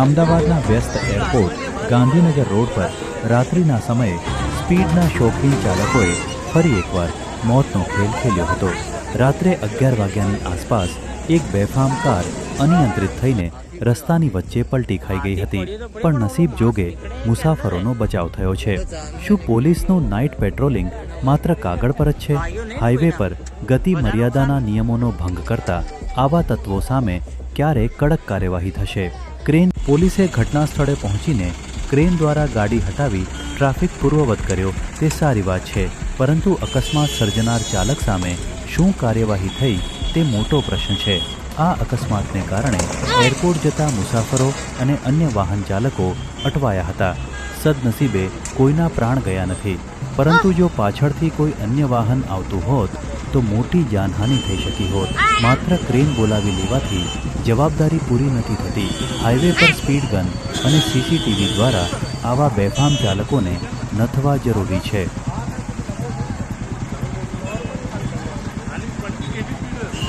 અમદાવાદના વ્યસ્ત airport, Gandhinagar road પર રાત્રિના સમયે સ્પીડના શોખીન ચાલકોએ ફરી એકવાર મોતનો ખેલ ખેલ્યો હતો. રાત્રે અગિયાર વાગ્યાની આસપાસ એક બેફામ કાર અનિયંત્રિત થઈને રસ્તાની વચ્ચે પલટી ખાઈ ગઈ હતી, પણ નસીબ જોગે મુસાફરોનો બચાવ થયો છે. શું પોલીસનું નાઇટ પેટ્રોલિંગ માત્ર કાગળ પર જ છે? હાઈવે પર ગતિ મર્યાદાના નિયમોનો ભંગ કરતા આવા તત્વો સામે ક્યારે કડક કાર્યવાહી થશે. ક્રેન પોલીસે ઘટના સ્થળે પહોંચીને ક્રેન દ્વારા ગાડી હટાવી ટ્રાફિક પૂર્વવત કર્યો. તે સારી વાત છે પરંતુ અકસ્માત સર્જનાર ચાલક સામે શું કાર્યવાહી થઈ તે મોટો પ્રશ્ન છે. આ અકસ્માતને કારણે એરપોર્ટ જતા મુસાફરો અને અન્ય વાહન ચાલકો અટવાયા હતા. સદનસીબે કોઈના પ્રાણ ગયા નથી. પરંતુ જો પાછળથી કોઈ અન્ય વાહન આવતું હોત, તો મોટી જાનહાનિ થઈ શકી હોત. માત્ર ક્રેન બોલાવી લેવાથી જવાબદારી પૂરી નથી થતી. હાઈવે પર સ્પીડ ગન અને સીસીટીવી દ્વારા આવા બેફામ ચાલકોને નથવા જરૂરી છે.